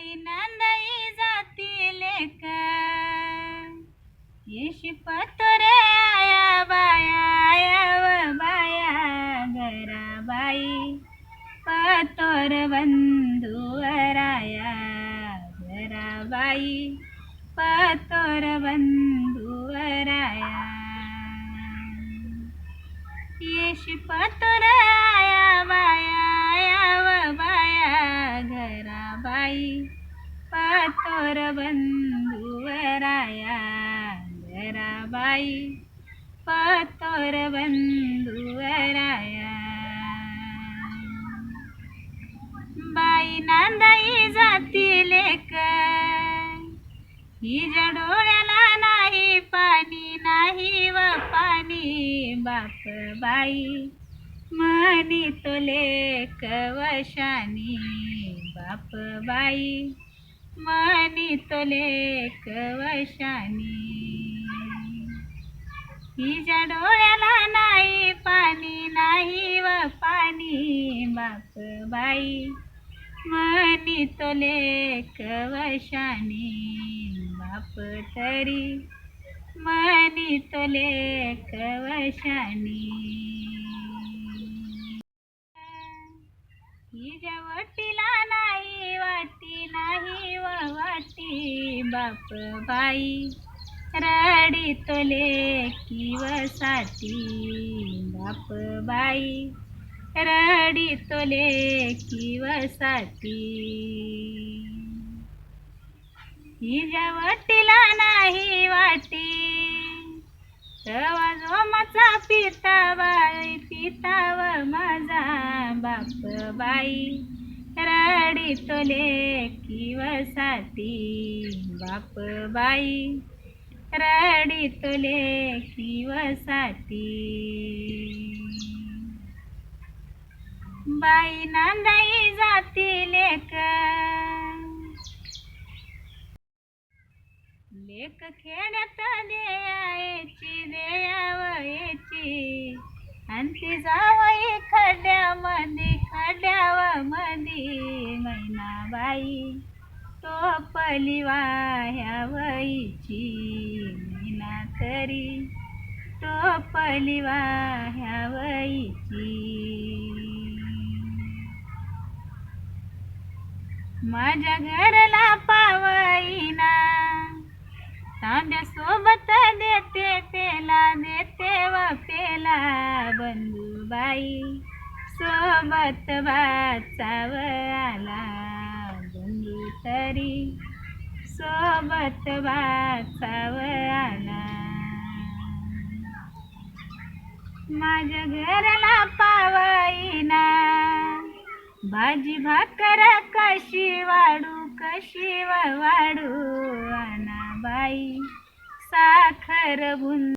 आई नांदाई जाती का येशी पतोरे आया बाया आया बाया घरा बाई पतोर बंधुराया घरा बाई पतोर बंधुवराया येशी पतोर पातोर बंधुवराया घरा पातोर बंधुवराया बाई नांदाई जाती लेक हिच्या डोळ्याला नाही पाणी नाही व पाणी बाप बाई. म्हणी तो लेक वशानी बाप बाई. मनी तोले कवशानी हिच्या डोळ्याला नाही पाणी नाही व पाणी. बाप बाई मनी तोले कवशानी बाप तरी मनी तोले कवशानी हिजवटीला नाही वाटी नाही वाटी बाप बाई रडी तोले किवसाठी बाप बाई रडी तोले किवसाठी हिजवटीला नाही वाटी. तवा जोमाचा पिता बाई पिता बाप बाई. रडी तोले बाप बाई. रडी तोले बाई नांदाई जाती लेक. लेक खेड्यात देयाची देयावयाची. आणि ती जावई टोपली वाह्या वईची मैना तरी टोपली वाह्या वईची माझ्या घरला पावईना. तांब्या सोबत देते पेला देते व पेला बंधूबाई. सोबत वाचाव आला. तरी सोबत वाचावला माझ्या घरला पावाईना. भाजी भाकर कशी वाढू कशी वाढू आणा बाई. साखर बुंद